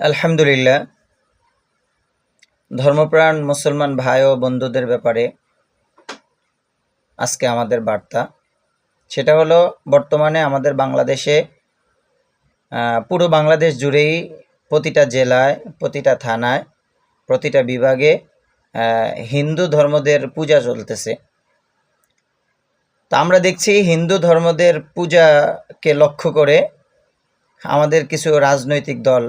আলহামদুলিল্লাহ, ধর্মপ্রাণ মুসলমান ভাই ও বন্ধুদের ব্যাপারে আজকে আমাদের বার্তা। সেটা হলো, বর্তমানে আমাদের বাংলাদেশে পুরো বাংলাদেশ জুড়েই প্রতিটা জেলায়, প্রতিটা থানায়, প্রতিটা বিভাগে হিন্দু ধর্মদের পূজা চলতেছে। তা আমরা দেখছি হিন্দু ধর্মদের পূজাকে লক্ষ্য করে আমাদের কিছু রাজনৈতিক দল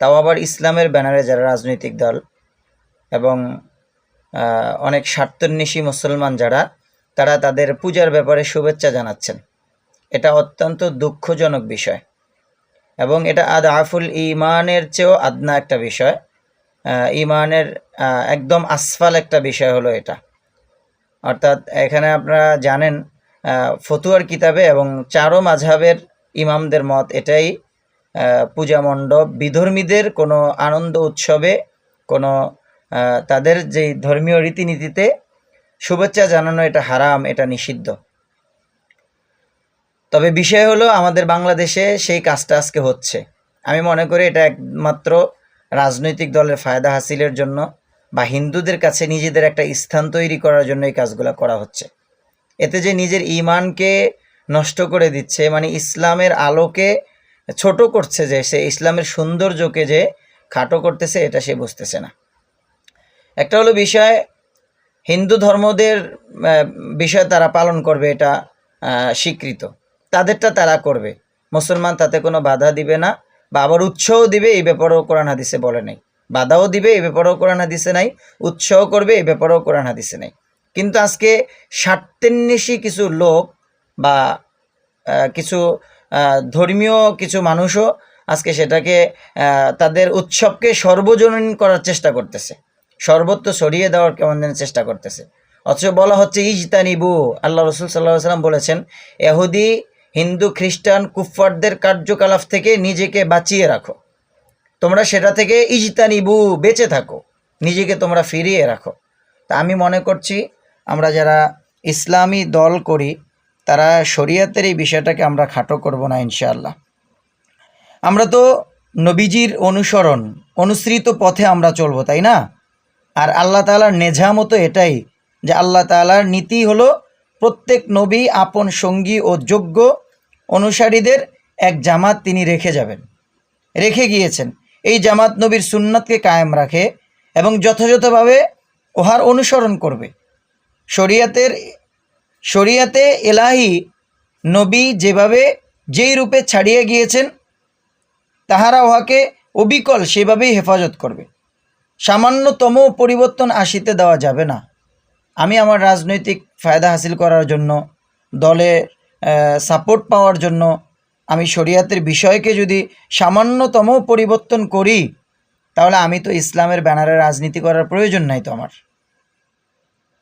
তাও আবার ইসলামের ব্যানারে যারা রাজনৈতিক দল এবং অনেক স্বার্থন্বেষী মুসলমান যারা, তারা তাদের পূজার ব্যাপারে শুভেচ্ছা জানাচ্ছেন। এটা অত্যন্ত দুঃখজনক বিষয় এবং এটা আদ আফুল ইমানের চেয়েও আদনা একটা বিষয়। ইমানের একদম আসফাল একটা বিষয় হলো এটা। অর্থাৎ এখানে আপনারা জানেন ফতুয়ার কিতাবে এবং চারো মাঝহাবের ইমামদের মত এটাই পূজা মণ্ডপ, বিধর্মীদের কোনো আনন্দ উৎসবে, কোনো তাদের যেই ধর্মীয় রীতিনীতিতে শুভেচ্ছা জানানো এটা হারাম, এটা নিষিদ্ধ। তবে বিষয় হলো আমাদের বাংলাদেশে সেই কাজটা আজকে হচ্ছে। আমি মনে করি এটা একমাত্র রাজনৈতিক দলের ফায়দা হাসিলের জন্য বা হিন্দুদের কাছে নিজেদের একটা স্থান তৈরি করার জন্য এই কাজগুলো করা হচ্ছে। এতে যে নিজের ইমানকে নষ্ট করে দিচ্ছে মানে ইসলামের আলোকে ছোট করছে যে সে ইসলামের সৌন্দর্যকে যে খাটো করতেছে, এটা সে বুঝতেছে না। একটা হলো বিষয়, হিন্দু ধর্মদের বিষয় তারা পালন করবে, এটা স্বীকৃত। তাদেরটা তারা করবে। মুসলমান তাতে কোনো বাধা দিবে না, বা আবার উৎসাহ দিবে, এই ব্যাপারেও কোরআন হাদিসে বলে নাই। বাধাও দিবে, এই ব্যাপারেও কোরআন হাদিসে নাই, উৎসাহ করবে, এই ব্যাপারেও কোরআন হাদিসে নাই। কিন্তু আজকে স্বার্থেন্বেষী কিছু লোক বা কিছু ধর্মীয় কিছু মানুষও আজকে সেটাকে তাদের উৎসবকে সর্বজনীন করার চেষ্টা করতেছে। সর্বত্র সরিয়ে দেওয়ার কেমন যেন চেষ্টা করতেছে। অথচ বলা হচ্ছে, ইজতানিবু। আল্লাহ রসুল সাল্লাহ সাল্লাম বলেছেন, এহুদি, হিন্দু, খ্রিস্টান, কুফফারদের কার্যকলাপ থেকে নিজেকে বাঁচিয়ে রাখো। তোমরা সেটা থেকে ইজতানিবু, বেঁচে থাকো। নিজেকে তোমরা ফিরিয়ে রাখো। তা আমি মনে করছি, আমরা যারা ইসলামী দল করি তারা শরীয়তের এই বিষয়টাকে আমরা খাটো করব না, ইনশাআল্লাহ। আমরা তো নবীজির অনুসরণ, অনুসৃত পথে আমরা চলবো, তাই না? আর আল্লাহ তাআলার নেঝামতো এটাই যে আল্লাহ তাআলার নীতি হলো প্রত্যেক নবী আপন সঙ্গী ও যোগ্য অনুসারীদের এক জামাত তিনি রেখে যাবেন, রেখে গিয়েছেন। এই জামাত নবীর সুন্নাতকে কায়েম রাখে এবং যথাযথভাবে ওহার অনুসরণ করবে। শরিয়াতের শরিয়াতে এলাহি নবী যেভাবে যেই রূপে ছাড়িয়ে গিয়েছেন, তাহারা উহাকে অবিকল সেভাবেই হেফাজত করবে। সামান্যতম পরিবর্তন আসিতে দেওয়া যাবে না। আমি আমার রাজনৈতিক ফায়দা হাসিল করার জন্য, দলে সাপোর্ট পাওয়ার জন্য, আমি শরিয়াতের বিষয়কে যদি সামান্যতম পরিবর্তন করি, তাহলে আমি তো ইসলামের ব্যানারে রাজনীতি করার প্রয়োজন নাই তো আমার।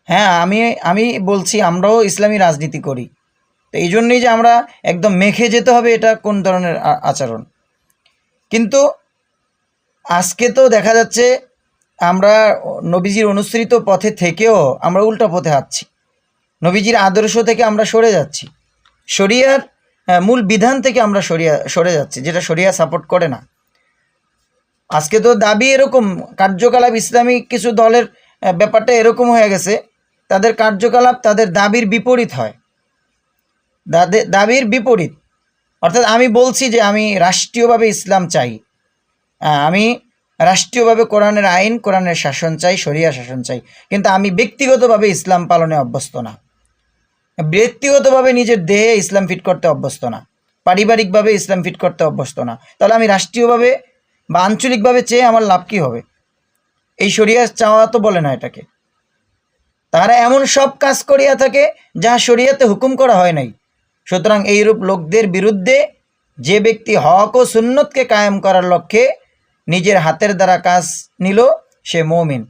হ্যাঁ আমি আমি বলছি আমরাও ইসলামী রাজনীতি করি। তো এই জন্যই যে আমরা একদম মেখে যেতে হবে এটা কোন ধরনের আচরণ। কিন্তু আজকে তো দেখা যাচ্ছে আমরা নবীজির অনুসৃত পথে থেকেও আমরা উল্টা পথে হাঁটছি। নবীজির আদর্শ থেকে আমরা সরে যাচ্ছি। শরিয়ার মূল বিধান থেকে আমরা সরিয়া, সরে যাচ্ছি, যেটা শরিয়া সাপোর্ট করে না। আজকে তো দাবি এরকম, কার্যকলাপ ইসলামিক কিছু দলের ব্যাপারটা এরকম হয়ে গেছে তাদের কার্যকলাপ তাদের দাবির বিপরীত হয়। দাবির বিপরীত। অর্থাৎ আমি বলছি যে আমি রাষ্ট্রীয়ভাবে ইসলাম চাই। আমি রাষ্ট্রীয়ভাবে কোরআনের আইন, কোরআনের শাসন চাই, শরিয়া শাসন চাই। কিন্তু আমি ব্যক্তিগতভাবে ইসলাম পালনে অভ্যস্ত না। ব্যক্তিগতভাবে নিজের দেহে ইসলাম ফিট করতে অভ্যস্ত না। পারিবারিকভাবে ইসলাম ফিট করতে অভ্যস্ত না। তাহলে আমি রাষ্ট্রীয়ভাবে বা আঞ্চলিকভাবে চেয়ে আমার লাভ কী হবে? এই শরিয়া চাওয়া তো বলে না এটাকে। তারা এমন সব কাজ করিয়া থাকে যা শরিয়াতে হুকুম করা হয় নাই। সুতরাং এইরূপ লোকদের বিরুদ্ধে যে ব্যক্তি হক ও সুন্নতকে কায়েম করার লক্ষ্যে নিজের হাতের দ্বারা কাজ নিল, সে মৌমিন।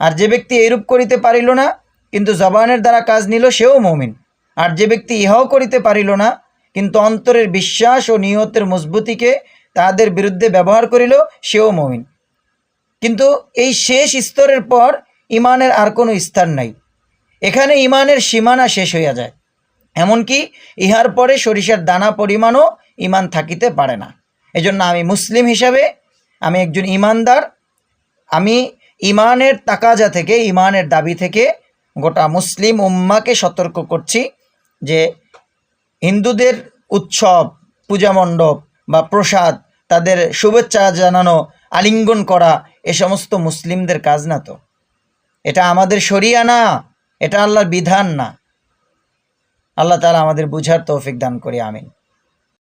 আর যে ব্যক্তি এইরূপ করিতে পারিল না, কিন্তু জবানের দ্বারা কাজ নিল, সেও মৌমিন। আর যে ব্যক্তি ইহাও করিতে পারিল না, কিন্তু অন্তরের বিশ্বাস ও নিয়তের মজবুতিকে তাহাদের বিরুদ্ধে ব্যবহার করিল, সেও মমিন। কিন্তু এই শেষ স্তরের পর ইমানের আর কোনো স্থান নাই। এখানে ইমানের সীমানা শেষ হইয়া যায়। এমনকি ইহার পরে সরিষার দানা পরিমাণও ইমান থাকিতে পারে না। এজন্য আমি মুসলিম হিসাবে আমি একজন ইমানদার, আমি ইমানের তাকাজা থেকে, ইমানের দাবি থেকে গোটা মুসলিম উম্মাকে সতর্ক করছি যে হিন্দুদের উৎসব, পূজা মণ্ডপ বা প্রসাদ, তাদের শুভেচ্ছা জানানো, আলিঙ্গন করা, এ সমস্ত মুসলিমদের কাজ না তো। এটা আমাদের শরিয়া না। এটা আল্লাহর বিধান না। আল্লাহ তালা আমাদের বুঝার তৌফিক দান করি আমিন।